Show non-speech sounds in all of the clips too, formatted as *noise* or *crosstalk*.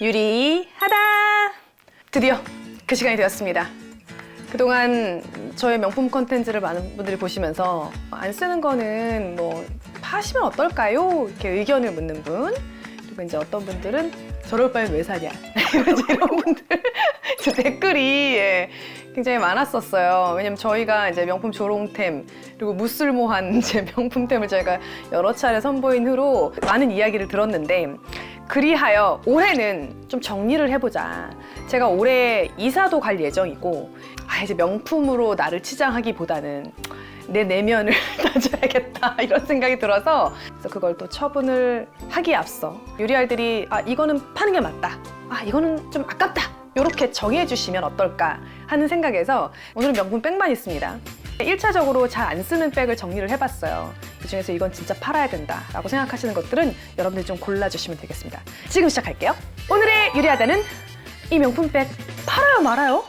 유리하다. 드디어 그 시간이 되었습니다. 그동안 저의 명품 컨텐츠를 많은 분들이 보시면서 안 쓰는 거는 뭐 파시면 어떨까요? 이렇게 의견을 묻는 분 그리고 이제 어떤 분들은 저럴 바엔 왜 사냐 *laughs* 이런 분들 *laughs* 저 댓글이 예, 굉장히 많았었어요. 왜냐면 저희가 이제 명품 조롱템 그리고 무쓸모한 *laughs* 제 명품템을 저희가 여러 차례 선보인 후로 많은 이야기를 들었는데 그리하여 올해는 좀 정리를 해보자. 제가 올해 이사도 갈 예정이고, 아, 이제 명품으로 나를 치장하기보다는 내 내면을 *laughs* 다져야겠다. 이런 생각이 들어서, 그래서 그걸 또 처분을 하기에 앞서 유리알들이, 아, 이거는 파는 게 맞다. 아, 이거는 좀 아깝다. 이렇게 정해 주시면 어떨까 하는 생각에서 오늘은 명품 백만 있습니다. 1차적으로 잘 안 쓰는 백을 정리를 해봤어요. 그 중에서 이건 진짜 팔아야 된다 라고 생각하시는 것들은 여러분들이 좀 골라주시면 되겠습니다. 지금 시작할게요. 오늘의 유리하다는 이 명품 백 팔아요 말아요?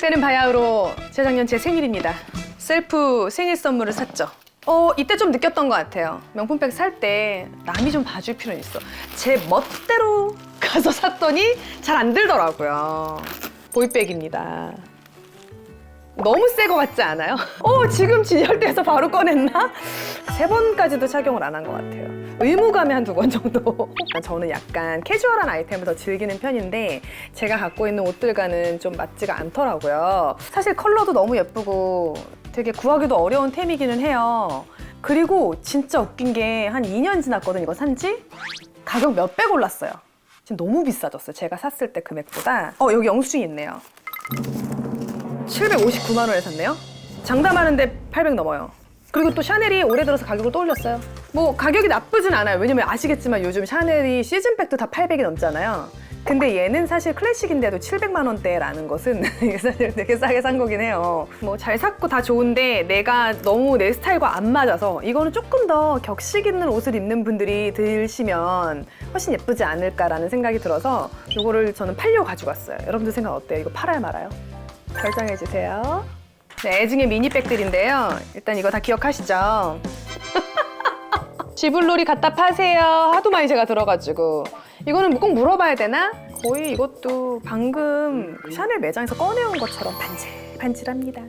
때는 바야흐로 재작년 제 생일입니다. 셀프 생일 선물을 샀죠. 어, 이때 좀 느꼈던 것 같아요. 명품백 살 때 남이 좀 봐줄 필요는 있어. 제 멋대로 *laughs* 가서 샀더니 잘 안 들더라고요. 보이백입니다. 너무 새 거 같지 않아요? *laughs* 어, 지금 진열대에서 바로 꺼냈나? 세 번까지도 착용을 안 한 것 같아요. 의무감에 한 두 번 정도. *laughs* 저는 약간 캐주얼한 아이템을 더 즐기는 편인데 제가 갖고 있는 옷들과는 좀 맞지가 않더라고요. 사실 컬러도 너무 예쁘고 되게 구하기도 어려운 템이기는 해요. 그리고 진짜 웃긴 게 한 2년 지났거든 이거 산지 가격 몇백 올랐어요. 지금 너무 비싸졌어요. 제가 샀을 때 금액보다. 어 여기 영수증이 있네요. 759만 원에 샀네요. 장담하는데 800 넘어요. 그리고 또 샤넬이 올해 들어서 가격을 또 올렸어요. 뭐 가격이 나쁘진 않아요. 왜냐면 아시겠지만 요즘 샤넬이 시즌백도 다 800이 넘잖아요. 근데 얘는 사실 클래식인데도 700만 원대라는 것은 *laughs* 사실 되게 싸게 산 거긴 해요. 뭐 잘 샀고 다 좋은데 내가 너무 내 스타일과 안 맞아서 이거는 조금 더 격식 있는 옷을 입는 분들이 드시면 훨씬 예쁘지 않을까라는 생각이 들어서 이거를 저는 팔려고 가지고 왔어요. 여러분들 생각 어때요? 이거 팔아야 말아요? 결정해 주세요. 네, 애증의 미니백들인데요. 일단 이거 다 기억하시죠? *laughs* 지불놀이 갖다 파세요. 하도 많이 제가 들어가지고. 이거는 꼭 물어봐야 되나? 거의 이것도 방금 그 샤넬 매장에서 꺼내온 것처럼 반질반질합니다.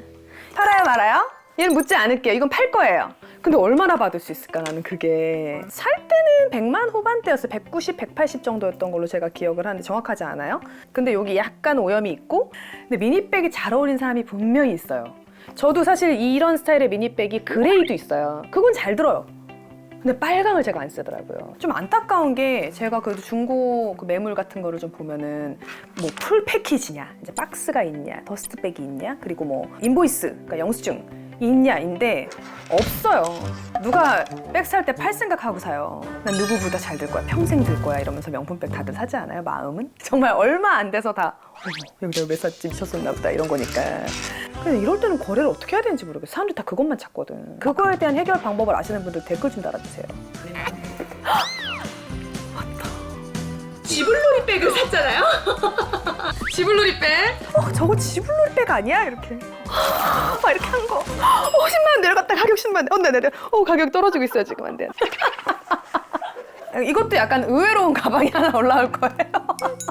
팔아요 말아요? 얘는 묻지 않을게요. 이건 팔 거예요. 근데 얼마나 받을 수 있을까 나는 그게 살 때는 100만 후반대였어요 190, 180 정도였던 걸로 제가 기억을 하는데 정확하지 않아요 근데 여기 약간 오염이 있고 근데 미니백이 잘 어울리는 사람이 분명히 있어요 저도 사실 이런 스타일의 미니백이 그레이도 있어요 그건 잘 들어요 근데 빨강을 제가 안 쓰더라고요. 좀 안타까운 게 제가 그래도 중고 그 매물 같은 거를 좀 보면은 뭐 풀 패키지냐, 이제 박스가 있냐, 더스트백이 있냐, 그리고 뭐 인보이스, 그러니까 영수증 있냐인데 없어요. 누가 백 살 때 팔 생각하고 사요. 난 누구보다 잘들 거야, 평생 들 거야 이러면서 명품백 다들 사지 않아요? 마음은 *laughs* 정말 얼마 안 돼서 다 어머 여기 내가 왜 샀지 미쳤었나 보다 이런 거니까. 근데 이럴 때는 거래를 어떻게 해야 되는지 모르겠어. 사람들이 다 그것만 찾거든. 그거에 대한 해결 방법을 아시는 분들 댓글 좀 달아주세요. *gasps* 지불놀이 백을 샀잖아요. *laughs* 지불놀이백. 어, 저거 지불놀이백 아니야? 이렇게. *gasps* 막 이렇게 한 거. *gasps* 어, 10만 원 내려갔다 가격 10만 원. 어, 네, 네, 네. 어, 가격 떨어지고 있어요 지금 안 돼. *laughs* 이것도 약간 의외로운 가방이 하나 올라올 거예요.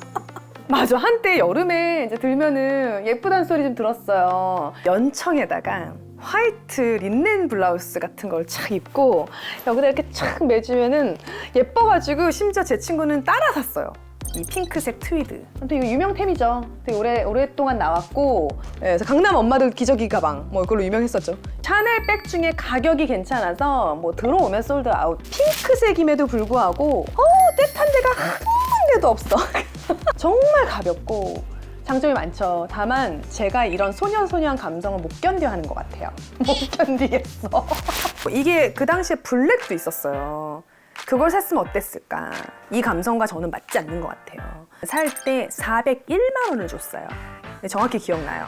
*laughs* 맞아 한때 여름에 이제 들면은 예쁘다는 소리 좀 들었어요 연청에다가 화이트 린넨 블라우스 같은 걸 착 입고 여기다 이렇게 착 매주면은 예뻐가지고 심지어 제 친구는 따라 샀어요 이 핑크색 트위드 근데 이거 유명템이죠 되게 오래, 오랫동안 나왔고 예, 강남 엄마들 기저귀 가방 뭐 이걸로 유명했었죠 샤넬 백 중에 가격이 괜찮아서 뭐 들어오면 솔드 아웃 핑크색임에도 불구하고 어 떼탄 데가 한 군데도 없어 *laughs* 정말 가볍고 장점이 많죠. 다만 제가 이런 소년소년 감성을 못 견뎌 하는 것 같아요. *laughs* 못 견디겠어. *laughs* 이게 그 당시에 블랙도 있었어요. 그걸 샀으면 어땠을까? 이 감성과 저는 맞지 않는 것 같아요. 살 때 401만 원을 줬어요. 정확히 기억나요.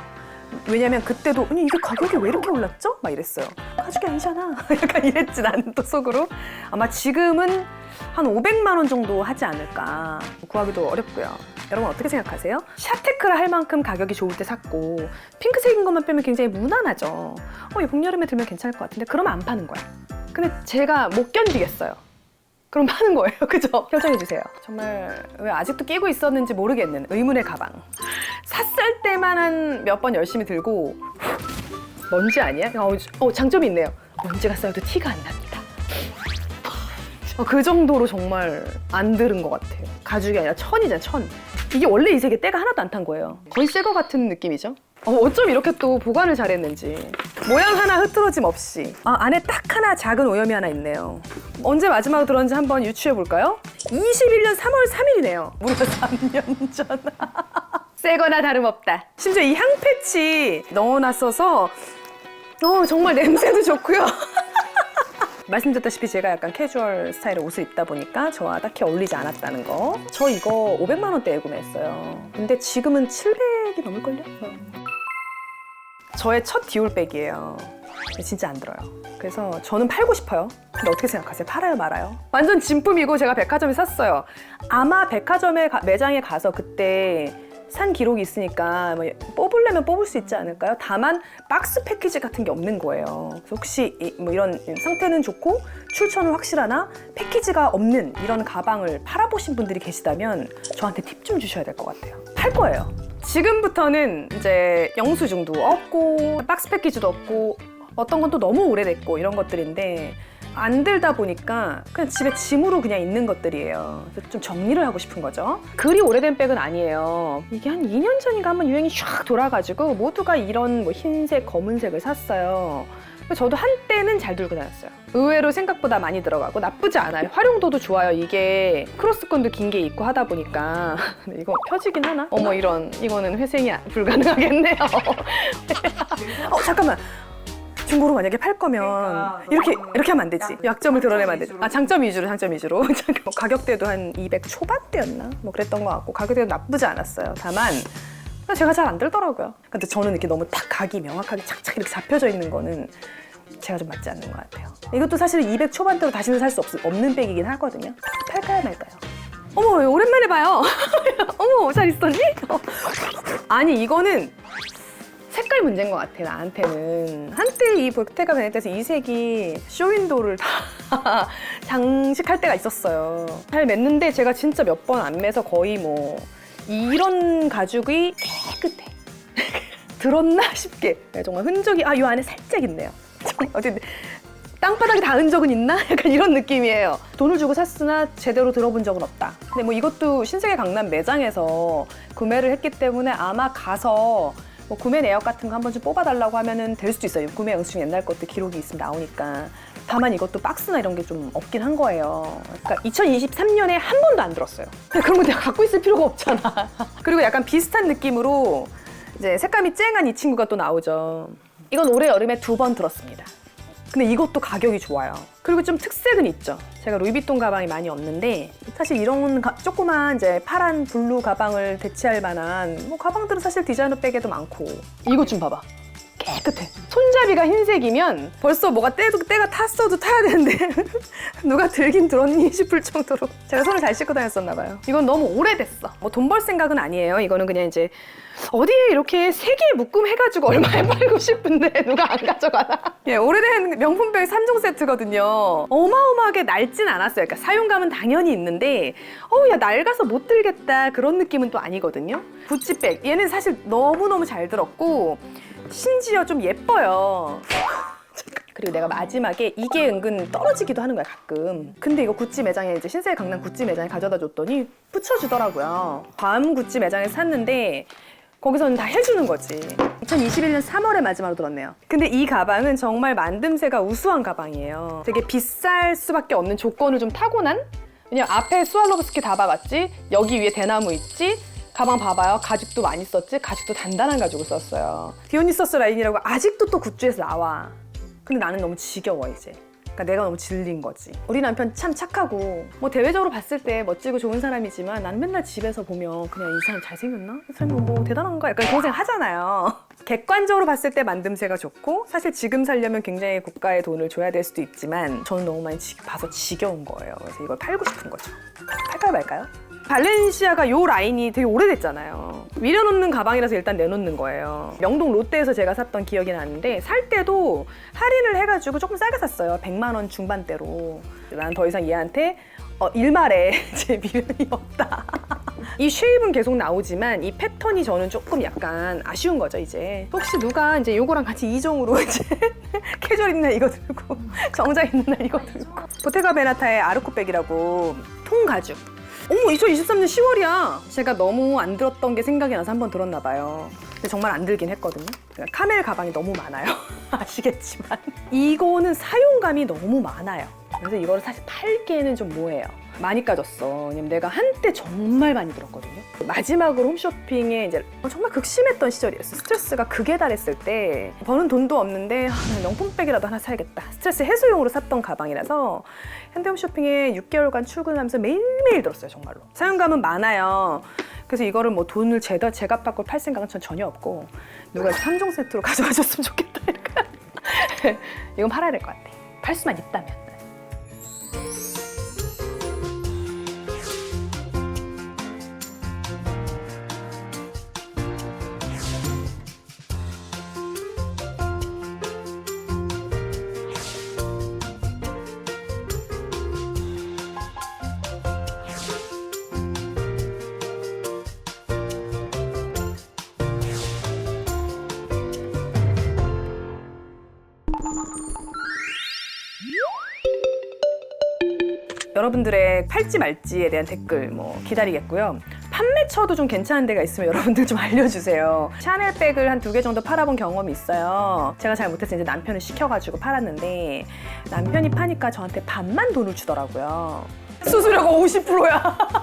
왜냐면 그때도 아니 이게 가격이 왜 이렇게 올랐죠? 막 이랬어요. 가죽이 아니잖아. *laughs* 약간 이랬지 나는 또 속으로. 아마 지금은 한 500만 원 정도 하지 않을까. 구하기도 어렵고요. 여러분 어떻게 생각하세요? 샤테크를 할 만큼 가격이 좋을 때 샀고 핑크색인 것만 빼면 굉장히 무난하죠. 어, 이 봄, 여름에 들면 괜찮을 것 같은데 그러면 안 파는 거야. 근데 제가 못 견디겠어요. 그럼 파는 거예요. *laughs* 그죠? 결정해 주세요. 정말 왜 아직도 끼고 있었는지 모르겠는 의문의 가방. 샀을 때만 한 몇 번 열심히 들고 먼지 아니야? 어, 어, 장점이 있네요. 먼지가 쌓여도 티가 안 납니다. 어, 그 정도로 정말 안 들은 것 같아요. 가죽이 아니라 천이잖아, 천. 이게 원래 이 색에 때가 하나도 안 탄 거예요. 거의 새 거 같은 느낌이죠? 어, 어쩜 이렇게 또 보관을 잘했는지. 모양 하나 흐트러짐 없이. 아, 안에 딱 하나 작은 오염이 하나 있네요. 언제 마지막으로 들었는지 한번 유추해 볼까요? 21년 3월 3일이네요. 무려 3년 전. 새거나 다름없다. 심지어 이 향패치 넣어놨어서 어, 정말 냄새도 좋고요. *laughs* 말씀드렸다시피 제가 약간 캐주얼 스타일의 옷을 입다 보니까 저와 딱히 어울리지 않았다는 거. 저 이거 500만 원대에 구매했어요. 근데 지금은 700이 넘을걸요? 저의 첫 디올백이에요. 진짜 안 들어요. 그래서 저는 팔고 싶어요. 근데 어떻게 생각하세요? 팔아요, 말아요? 완전 진품이고 제가 백화점에 샀어요. 아마 백화점에 가- 매장에 가서 그때 산 기록이 있으니까 뭐 뽑으려면 뽑을 수 있지 않을까요? 다만 박스 패키지 같은 게 없는 거예요. 혹시 이, 뭐 이런 상태는 좋고 출처는 확실하나 패키지가 없는 이런 가방을 팔아보신 분들이 계시다면 저한테 팁 좀 주셔야 될 것 같아요. 팔 거예요. 지금부터는 이제 영수증도 없고 박스 패키지도 없고 어떤 건 또 너무 오래됐고 이런 것들인데 안 들다 보니까 그냥 집에 짐으로 그냥 있는 것들이에요. 그래서 좀 정리를 하고 싶은 거죠. 그리 오래된 백은 아니에요. 이게 한 2년 전인가 한번 유행이 샥 돌아가지고 모두가 이런 뭐 흰색, 검은색을 샀어요. 저도 한때는 잘 들고 다녔어요. 의외로 생각보다 많이 들어가고 나쁘지 않아요. 활용도도 좋아요. 이게 크로스건도 긴 게 있고 하다 보니까 *laughs* 근데 이거 펴지긴 하나? 어머 이런 이거는 회생이 안- 불가능하겠네요. *laughs* 어 잠깐만. 중고로 만약에 팔 거면 그러니까 이렇게 너무 이렇게 하면 안 되지. 약- 약점을 드러내면 안 되지. 아 장점 위주로 장점 위주로. *laughs* 잠깐, 뭐 가격대도 한 200 초반대였나? 뭐 그랬던 것 같고 가격대도 나쁘지 않았어요. 다만 제가 잘 안 들더라고요. 근데 저는 이렇게 너무 딱 각이 명확하게 착착 이렇게 잡혀져 있는 거는 제가 좀 맞지 않는 것 같아요. 이것도 사실 200 초반대로 다시는 살 수 없는 백이긴 하거든요. 팔까요 말까요? 어머 오랜만에 봐요. *laughs* 어머 잘 있었니? 어. 아니 이거는 색깔 문제인 것 같아 나한테는 한때 이 볼테가 베네트에서 이 색이 쇼윈도를 다 *laughs* 장식할 때가 있었어요 잘 맸는데 제가 진짜 몇 번 안 매서 거의 뭐 이런 가죽이 깨끗해 *laughs* 들었나 싶게 네, 정말 흔적이 아 이 안에 살짝 있네요 *laughs* 어디 땅바닥에 닿은 적은 있나? *laughs* 약간 이런 느낌이에요. 돈을 주고 샀으나 제대로 들어본 적은 없다. 근데 뭐 이것도 신세계 강남 매장에서 구매를 했기 때문에 아마 가서 뭐 구매 내역 같은 거 한번 좀 뽑아달라고 하면은 될 수도 있어요. 구매 영수증 옛날 것도 기록이 있으면 나오니까. 다만 이것도 박스나 이런 게 좀 없긴 한 거예요. 그러니까 2023년에 한 번도 안 들었어요. *laughs* 근데 그러면 내가 갖고 있을 필요가 없잖아. 그리고 약간 비슷한 느낌으로 이제 색감이 쨍한 이 친구가 또 나오죠. 이건 올해 여름에 두 번 들었습니다. 근데 이것도 가격이 좋아요. 그리고 좀 특색은 있죠. 제가 루이비통 가방이 많이 없는데 사실 이런 가- 조그만 이제 파란 블루 가방을 대체할 만한 뭐 가방들은 사실 디자이너 백에도 많고 이것 좀 봐봐. 깨끗해. 손잡이가 흰색이면 벌써 뭐가 때도 때가 탔어도 타야 되는데 *laughs* 누가 들긴 들었니 싶을 정도로 제가 손을 잘 씻고 다녔었나 봐요. 이건 너무 오래됐어. 뭐 돈 벌 생각은 아니에요. 이거는 그냥 이제 어디에 이렇게 세 개 묶음 해가지고 얼마에 팔고 싶은데 *laughs* 누가 안 가져가나? 예, 오래된 명품백 3종 세트거든요. 어마어마하게 낡진 않았어요. 그러니까 사용감은 당연히 있는데, 어우, 야, 낡아서 못 들겠다. 그런 느낌은 또 아니거든요. 구찌백. 얘는 사실 너무너무 잘 들었고, 심지어 좀 예뻐요. *laughs* 그리고 내가 마지막에 이게 은근 떨어지기도 하는 거야 가끔. 근데 이거 구찌 매장에 이제 신세 강남 구찌 매장에 가져다 줬더니 붙여주더라고요. 밤 구찌 매장에 샀는데 거기서는 다 해주는 거지. 2021년 3월에 마지막으로 들었네요. 근데 이 가방은 정말 만듦새가 우수한 가방이에요. 되게 비쌀 수밖에 없는 조건을 좀 타고난? 왜냐면 앞에 스왈로브스키 다 박았지? 여기 위에 대나무 있지 가방 봐봐요. 가죽도 많이 썼지? 가죽도 단단한 가죽을 썼어요. 디오니서스 라인이라고 아직도 또 굿즈에서 나와. 근데 나는 너무 지겨워 이제. 그러니까 내가 너무 질린 거지. 우리 남편 참 착하고 뭐 대외적으로 봤을 때 멋지고 좋은 사람이지만 난 맨날 집에서 보면 그냥 이 사람 잘생겼나? 이 사람이 뭐 대단한가? 약간 그런 생각 하잖아요. *laughs* 객관적으로 봤을 때 만듦새가 좋고 사실 지금 살려면 굉장히 고가의 돈을 줘야 될 수도 있지만 저는 너무 많이 지- 봐서 지겨운 거예요. 그래서 이걸 팔고 싶은 거죠. 팔까요 말까요? 발렌시아가 요 라인이 되게 오래됐잖아요. 밀어놓는 가방이라서 일단 내놓는 거예요. 명동 롯데에서 제가 샀던 기억이 나는데 살 때도 할인을 해가지고 조금 싸게 샀어요. 100만 원 중반대로. 난 더 이상 얘한테 어, 일말에 *laughs* 제 미련이 없다. 이 쉐입은 계속 나오지만 이 패턴이 저는 조금 약간 아쉬운 거죠 이제 혹시 누가 이제 요거랑 같이 이종으로 이제 *laughs* 캐주얼 있는 날 이거 들고 정장 있는 날 이거 들고 보테가 베나타의 아르코백이라고 통가죽 어머 2023년 10월이야. 제가 너무 안 들었던 게 생각이 나서 한 번 들었나 봐요. 근데 정말 안 들긴 했거든요. 카멜 가방이 너무 많아요. *laughs* 아시겠지만. 이거는 사용감이 너무 많아요. 그래서 이거를 사실 팔기에는 좀 뭐해요 많이 까졌어. 왜냐면 내가 한때 정말 많이 들었거든요. 마지막으로 홈쇼핑에 이제 정말 극심했던 시절이었어. 스트레스가 극에 달했을 때 버는 돈도 없는데 아, 명품백이라도 하나 사야겠다. 스트레스 해소용으로 샀던 가방이라서 현대홈쇼핑에 6개월간 출근하면서 매일매일 들었어요. 정말로. 사용감은 많아요. 그래서 이거를 뭐 돈을 제다 제값 받고 팔 생각은 전 전혀 없고 누가 3종 세트로 *laughs* 가져가셨으면 좋겠다. *laughs* 이건 팔아야 될 것 같아. 팔 수만 있다면. 여러분들의 팔지 말지에 대한 댓글 뭐 기다리겠고요. 판매처도 좀 괜찮은 데가 있으면 여러분들 좀 알려주세요. 샤넬 백을 한 두 개 정도 팔아본 경험이 있어요. 제가 잘 못해서 이제 남편을 시켜가지고 팔았는데 남편이 파니까 저한테 반만 돈을 주더라고요. 수수료가 50%야. *laughs*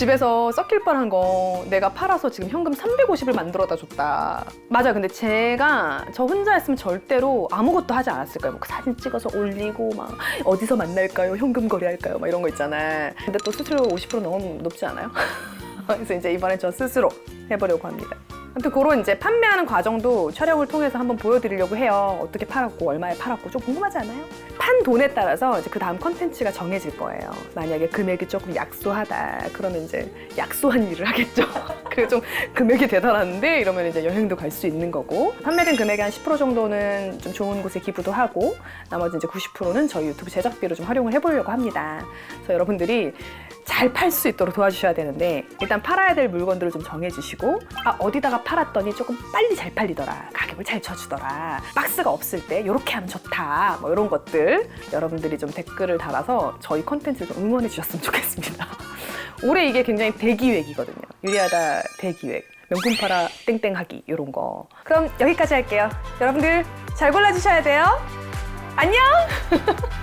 집에서 썩힐 뻔한 거 내가 팔아서 지금 현금 350을 만들어다 줬다. 맞아. 근데 제가 저 혼자였으면 절대로 아무것도 하지 않았을 거예요. 뭐 사진 찍어서 올리고 막 어디서 만날까요? 현금 거래할까요? 막 이런 거 있잖아요. 근데 또 수수료 50% 너무 높지 않아요? *laughs* 그래서 이제 이번에 저 스스로 해보려고 합니다. 아무튼 그런 이제 판매하는 과정도 촬영을 통해서 한번 보여드리려고 해요. 어떻게 팔았고 얼마에 팔았고 좀 궁금하지 않아요? 판 돈에 따라서 그 다음 컨텐츠가 정해질 거예요. 만약에 금액이 조금 약소하다 그러면 이제 약소한 일을 하겠죠. *laughs* 그리고 좀 금액이 대단한데 이러면 이제 여행도 갈 수 있는 거고 판매된 금액의 한 10% 정도는 좀 좋은 곳에 기부도 하고 나머지 이제 90%는 저희 유튜브 제작비로 좀 활용을 해보려고 합니다. 그래서 여러분들이 잘 팔 수 있도록 도와주셔야 되는데 일단 팔아야 될 물건들을 좀 정해주시고 아 어디다가 팔았더니 조금 빨리 잘 팔리더라 가격을 잘 쳐주더라 박스가 없을 때 이렇게 하면 좋다 뭐 이런 것들 여러분들이 좀 댓글을 달아서 저희 컨텐츠를 좀 응원해 주셨으면 좋겠습니다. *laughs* 올해 이게 굉장히 대기획이거든요. 유리하다 대기획 명품 팔아 땡땡하기 이런 거. 그럼 여기까지 할게요. 여러분들 잘 골라주셔야 돼요. 안녕 *laughs*